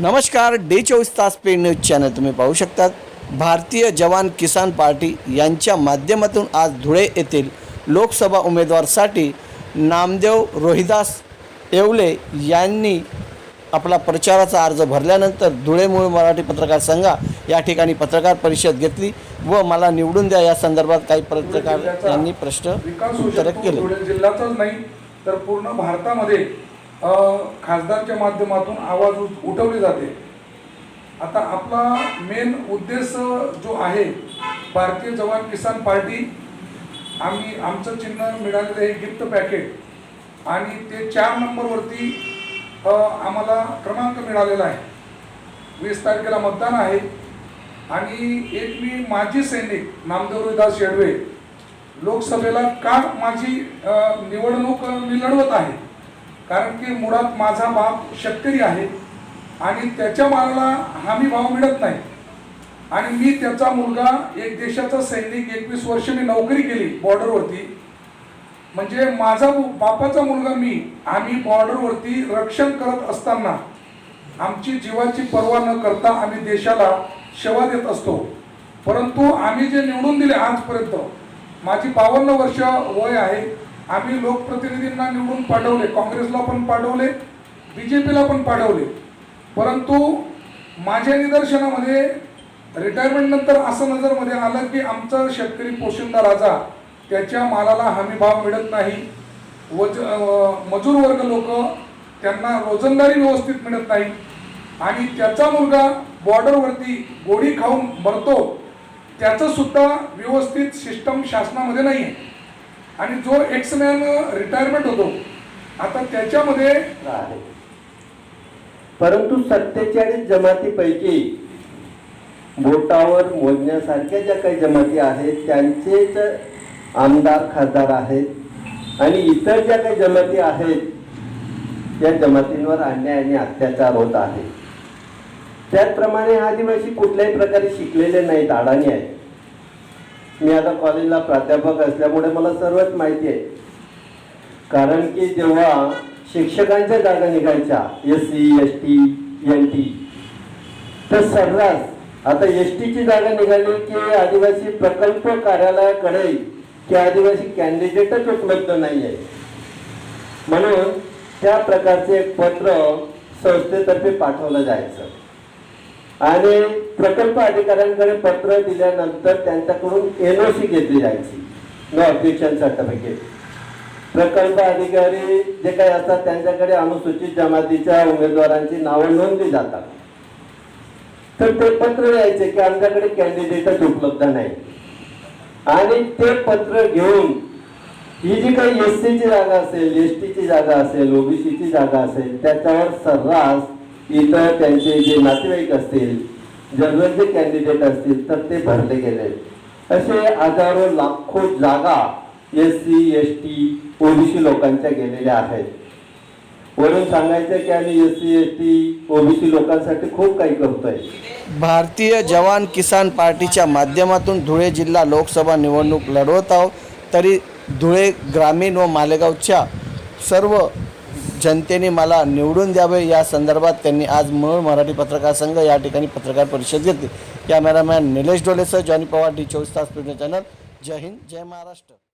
नमस्कार डे चोवीस तास पेड न्यूज चॅनल तुम्ही पाहू शकतात. भारतीय जवान किसान पार्टी यांच्या माध्यमातून आज धुळे येथील लोकसभा उमेदवारसाठी नामदेव रोहिदास येवले यांनी आपला प्रचाराचा अर्ज भरल्यानंतर धुळे मूळ मराठी पत्रकार संघा या ठिकाणी पत्रकार परिषद घेतली व मला निवडून द्या या संदर्भात काही पत्रकार यांनी प्रश्न उत्तर केले. जिल्ह्यातच नाही तर पूर्ण भारतामध्ये खासदारच्या माध्यमातून आवाज उठ- उठवले जाते. आता आपला मेन उद्देश जो आहे भारतीय जवान किसान पार्टी आम्ही आमचं चिन्ह मिळालेलं आहे गिफ्ट पॅकेट. आणि ते चार नंबरवरती आम्हाला क्रमांक मिळालेला आहे. वीस तारखेला मतदान आहे. आणि एक मी माजी सैनिक नामदेव रोहिदास लोकसभेला का माझी निवडणूक मी लढवत आहे? कारण की मुळात माझा बाप शेतकरी आहे आणि त्याच्या मालाला हमी भाव मिळत नाही. आणि मी त्याचा मुलगा एक देशाचा सैनिक एकवीस वर्ष मी नोकरी केली बॉर्डरवरती. म्हणजे माझा मु- बापाचा मुलगा मी आम्ही बॉर्डरवरती रक्षण करत असताना आमची जीवाची पर्वा न करता आम्ही देशाला सेवा देत असतो. परंतु आम्ही जे निवडून दिले आजपर्यंत माझी बावन्न वर्ष वय आहे. आम्ही लोकप्रतिनिधींना निवडून पाठवले काँग्रेसला पण पाठवले बी जे पीला पण पाठवले. परंतु माझ्या निदर्शनामध्ये रिटायरमेंटनंतर असं नजरमध्ये आलं की आमचा शेतकरी पोशिंदा राजा त्याच्या मालाला हमी भाव मिळत नाही. वज मजूर वर्ग लोक त्यांना रोजंदारी व्यवस्थित मिळत नाही. आणि त्याचा मुलगा बॉर्डरवरती गोडी खाऊन मरतो त्याचंसुद्धा व्यवस्थित सिस्टम शासनामध्ये नाही आहे आणि जो एक्समॅन रिटायरमेंट होतो आता त्याच्यामध्ये आहे. परंतु सत्तेचाळीस जमातीपैकी बोटावर मोजण्यासारख्या ज्या काही जमाती आहेत त्यांचेच आमदार खासदार आहेत आणि इतर ज्या काही जमाती आहेत त्या जमातींवर अन्याय आणि अत्याचार होत आहे. त्याचप्रमाणे आदिवासी कुठल्याही प्रकारे शिकलेले नाहीत अडाणी आहेत. मी आता कॉलेजला प्राध्यापक असल्यामुळे मला सर्वच माहिती आहे. कारण की जेव्हा शिक्षकांच्या जागा निघायच्या S C S T N T तर सर्रास आता एस टीची जागा निघाली की आदिवासी प्रकल्प कार्यालयाकडे की आदिवासी कॅन्डिडेटच उपलब्ध नाही आहे म्हणून त्या प्रकारचे एक पत्र संस्थेतर्फे पाठवलं जायचं. आणि प्रकल्प अधिकाऱ्यांकडे पत्र दिल्यानंतर त्यांच्याकडून एन ओ सी घेतली जायची. नो ऑब्जेक्शन सर्टिफिकेट प्रकल्प अधिकारी जे काही असतात त्यांच्याकडे अनुसूचित जमातीच्या उमेदवारांची नावं नोंदली जातात. तर ते पत्र द्यायचे की आमच्याकडे कॅन्डिडेटच उपलब्ध नाही. आणि ते पत्र घेऊन ही जी काही एस ची जागा असेल एस टीची जागा असेल ओबीसीची जागा असेल त्याच्यावर सर्रास इतर त्यांचे जे नातेवाईक असतील जनरल जे कॅन्डिडेट असतील तर ते भरले गेले. असे हजारो लाखो जागा S C S T OBC लोकांच्या गेलेल्या आहेत. वरून सांगायचं की आम्ही S C S T OBC लोकांसाठी खूप काही करतोय. भारतीय जवान किसान पार्टीच्या माध्यमातून धुळे जिल्हा लोकसभा निवडणूक लढवत आहोत. तरी धुळे ग्रामीण व मालेगावच्या सर्व जनतेने मला निवडून द्यावे या संदर्भात त्यांनी आज मूळ मराठी पत्रकार संघ या ठिकाणी पत्रकार परिषद घेतली. कॅमेरामॅन निलेश डोलेसह जॉनी पवार डी चोवीस तास प्रिंट चॅनल. जय हिंद जय महाराष्ट्र.